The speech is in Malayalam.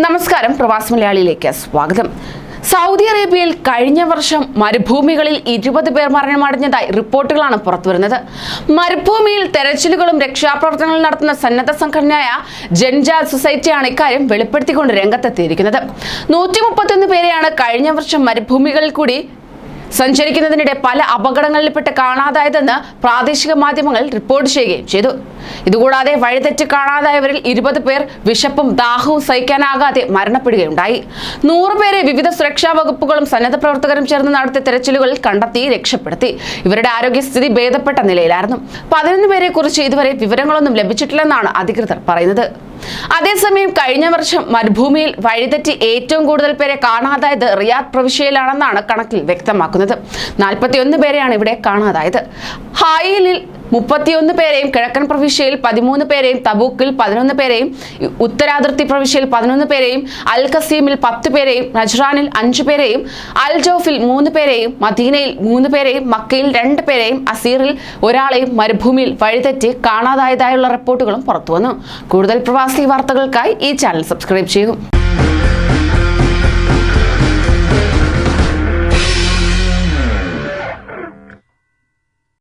നമസ്കാരം പ്രവാസ് മലയാളിയിലേക്ക് സ്വാഗതം. സൗദി അറേബ്യയിൽ കഴിഞ്ഞ വർഷം മരുഭൂമികളിൽ ഇരുപത് പേർ മരണമടഞ്ഞതായി റിപ്പോർട്ടുകളാണ് പുറത്തുവരുന്നത്. മരുഭൂമിയിൽ തെരച്ചിലുകളും രക്ഷാപ്രവർത്തനങ്ങളും നടത്തുന്ന സന്നദ്ധ സംഘടനയായ ജൻജാൽ സൊസൈറ്റിയാണ് ഇക്കാര്യം വെളിപ്പെടുത്തിക്കൊണ്ട് രംഗത്തെത്തിയിരിക്കുന്നത്. നൂറ്റി മുപ്പത്തൊന്ന് പേരെയാണ് കഴിഞ്ഞ വർഷം മരുഭൂമികളിൽ കൂടി സഞ്ചരിക്കുന്നതിനിടെ പല അപകടങ്ങളിൽപ്പെട്ട് കാണാതായതെന്ന് പ്രാദേശിക മാധ്യമങ്ങൾ റിപ്പോർട്ട് ചെയ്യുകയും ചെയ്തു. ഇതുകൂടാതെ വഴിതെറ്റി കാണാതായവരിൽ ഇരുപത് പേർ വിശപ്പും ദാഹവും സഹിക്കാനാകാതെ മരണപ്പെടുകയുണ്ടായി. നൂറ് പേരെ വിവിധ സുരക്ഷാ വകുപ്പുകളും സന്നദ്ധ പ്രവർത്തകരും ചേർന്ന് നടത്തിയ തെരച്ചിലുകളിൽ കണ്ടെത്തി രക്ഷപ്പെടുത്തി. ഇവരുടെ ആരോഗ്യസ്ഥിതി ഭേദപ്പെട്ട നിലയിലായിരുന്നു. പതിനൊന്ന് പേരെ കുറിച്ച് ഇതുവരെ വിവരങ്ങളൊന്നും ലഭിച്ചിട്ടില്ലെന്നാണ് അധികൃതർ പറയുന്നത്. അതേസമയം കഴിഞ്ഞ വർഷം മരുഭൂമിയിൽ വഴിതെറ്റി ഏറ്റവും കൂടുതൽ പേരെ കാണാതായത് റിയാദ് പ്രവിശ്യയിലാണെന്നാണ് കണക്കിൽ വ്യക്തമാക്കുന്നത്. നാൽപ്പത്തിയൊന്ന് പേരെയാണ് ഇവിടെ കാണാതായത്. ഹായിലിൽ മുപ്പത്തിയൊന്ന് പേരെയും കിഴക്കൻ പ്രവിശ്യയിൽ പതിമൂന്ന് പേരെയും തബൂക്കിൽ പതിനൊന്ന് പേരെയും ഉത്തരാതിർത്തി പ്രവിശ്യയിൽ പതിനൊന്ന് പേരെയും അൽ കസീമിൽ പത്ത് പേരെയും നജ്റാനിൽ അഞ്ച് പേരെയും അൽ ജോഫിൽ മൂന്ന് പേരെയും മദീനയിൽ മൂന്ന് പേരെയും മക്കയിൽ രണ്ട് പേരെയും അസീറിൽ ഒരാളെയും മരുഭൂമിയിൽ വഴിതെറ്റി കാണാതായതായുള്ള റിപ്പോർട്ടുകളും പുറത്തുവന്നു. കൂടുതൽ പ്രവാസി വാർത്തകൾക്കായി ഈ ചാനൽ സബ്സ്ക്രൈബ് ചെയ്യൂ.